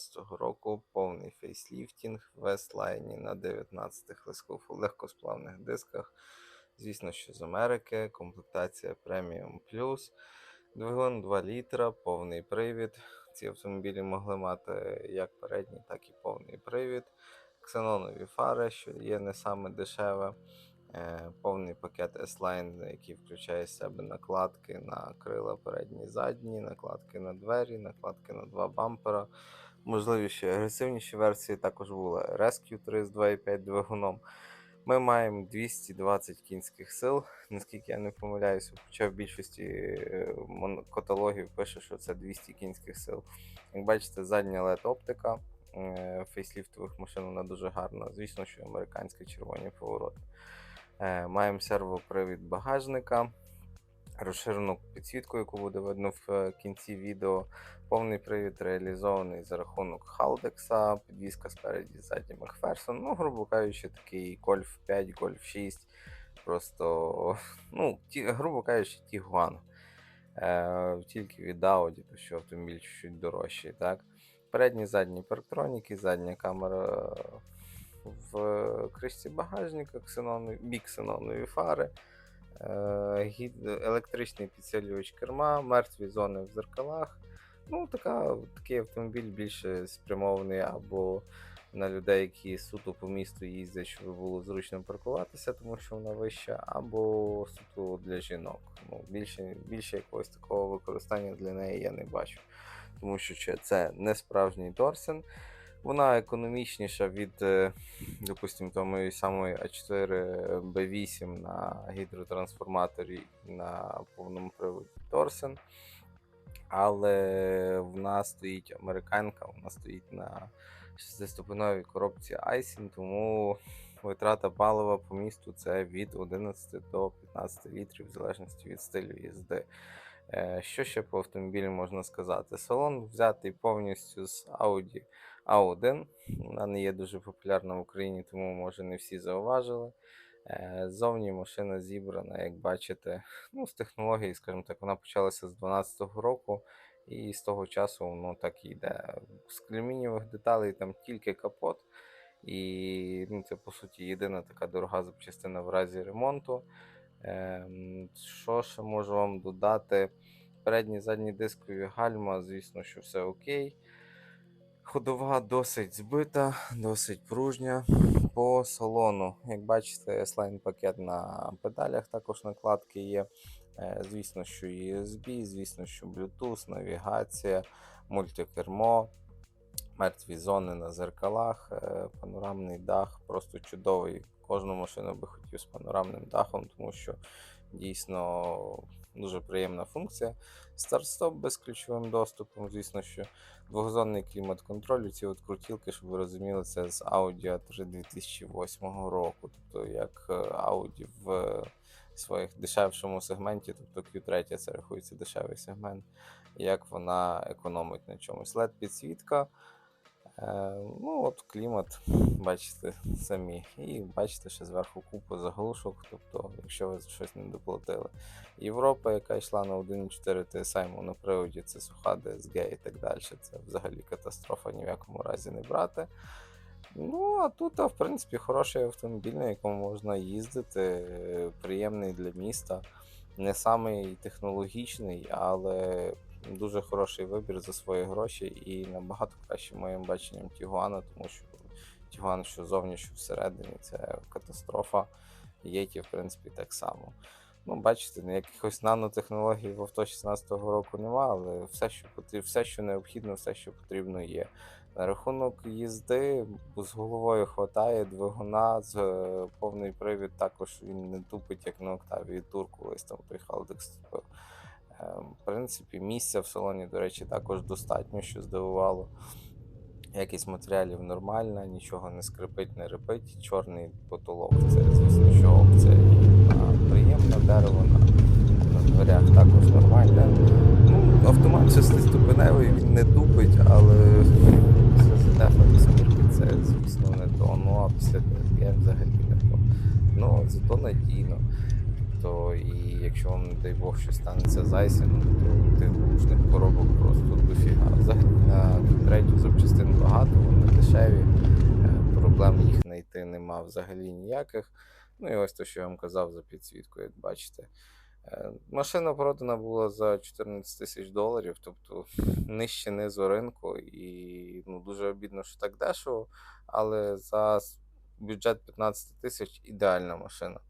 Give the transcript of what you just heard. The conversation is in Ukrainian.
2019 року, повний фейсліфтінг в Вестлайні на 19 легкосплавних дисках. Звісно, що з Америки, комплектація Premium Plus, двигун 2 літра, повний привід. Ці автомобілі могли мати як передній, так і повний привід. Ксенонові фари, що є не саме дешеве. Е, Повний пакет S-Line, який включає в себе накладки на крила передні задні, накладки на двері, накладки на два бампера. Можливі ще агресивніші версії також були Rescue 3 з 2.5 двигуном. Ми маємо 220 кінських сил, наскільки я не помиляюся, хоча в більшості е, каталогів пише, що це 200 кінських сил. Як бачите, задня LED оптика е, фейсліфтових машин вона дуже гарна. Звісно, що американські червоні повороти. Е, Маємо сервопривід багажника, розширену підсвітку, яку буде видно в е, кінці відео. Повний привід реалізований за рахунок Халдекса, підвізка спереді ззаді Макферсон. Ну, грубо кажучи, такий Golf 5, Golf 6. Просто, ну, ті, грубо кажучи, Тігуан. Е, тільки від Audi, то що автомобіль чуть дорожчий. Так? Передні задні парктроніки, задня камера в кришці багажника, ксенонові, бік ксенонові фари, е, електричний підсилювач керма, мертві зони в зеркалах. Ну, така, такий автомобіль більше спрямований або на людей, які суто по місту їздять, щоб було зручно паркуватися, тому що вона вища, або суто для жінок. Ну, більше, більше якогось такого використання для неї я не бачу. Тому що це не справжній Торсен. Вона економічніша від, е, допустимо, тої самої А4 Б8 на гідротрансформаторі на повному приводі Торсен. Але в нас стоїть американка, вона стоїть на шестиступеневій коробці Айсін, тому витрата палива по місту це від 11 до 15 літрів, в залежності від стилю їзди. Е, Що ще по автомобілю можна сказати? Салон взятий повністю з Audi A1. Вона не є дуже популярна в Україні, тому може не всі зауважили. Е, Зовні машина зібрана, як бачите, ну, з технології, скажімо так, вона почалася з 2012 року, і з того часу воно так і йде. З алюмінієвих деталей там тільки капот, і ну, це по суті єдина така дорога запчастина в разі ремонту. Ем, Що ще можу вам додати? Передні задні дискові гальма, звісно, що все окей. Ходова досить збита, досить пружня по салону. Як бачите, S-Line пакет на педалях, також накладки є. Е, Звісно, що USB, звісно, що Bluetooth, навігація, мультикермо, мертві зони на зеркалах, е, панорамний дах, просто чудовий. Кожну машину би хотів з панорамним дахом, тому що дійсно дуже приємна функція. Старт-стоп безключовим доступом, звісно, що двохзонний клімат-контроль, ці от крутілки, щоб ви розуміли, це з Audi A3 2008 року. Тобто як е, Audi в своїх дешевшому сегменті, тобто Q3 це рахується дешевий сегмент, як вона економить на чомусь. led підсвітка. Е, ну, от клімат, бачите самі. І бачите, ще зверху купу заглушок, тобто, якщо ви щось не доплатили. Європа, яка йшла на 1.4 TSI на приводі, це суха DSG і так далі. Це взагалі катастрофа ні в якому разі не брати. Ну, а тут, в принципі, хороший автомобіль, на якому можна їздити, е, приємний для міста. Не самий технологічний, але дуже хороший вибір за свої гроші і набагато краще моїм баченням Тігуана, тому що Тігуан, що зовні, що всередині, це катастрофа. Єті, в принципі, так само. Ну, бачите, якихось нанотехнологій в авто 16-го року нема, але все, що потрібно, все, що необхідно, все, що потрібно, є. На рахунок їзди з головою хватає двигуна з е, повний привід. Також він не тупить, як на Октавії Тур, колись там той Халдекс В принципі, місця в салоні, до речі, також достатньо, що здивувало. Якість матеріалів нормальна, нічого не скрипить, не репить. Чорний потолок це, звісно, що опція. А приємне дерево на, на дверях також нормальне. Ну, автомат шестиступеневий, він не тупить, але після ZF восьмірки це, звісно, не то. Ну а після DSG взагалі не то. Ну, зато надійно. То і якщо вам, дай Бог, щось станеться з айсіном, то тих гучних коробок просто дофіга. Взагалі на третю запчастину дешеві, е, проблем їх знайти нема взагалі ніяких. Ну і ось те, що я вам казав за підсвітку, як бачите. Е, Машина продана була за 14 тисяч доларів, тобто нижче низу ринку, і ну, дуже обідно, що так дешево, але за бюджет 15 тисяч ідеальна машина.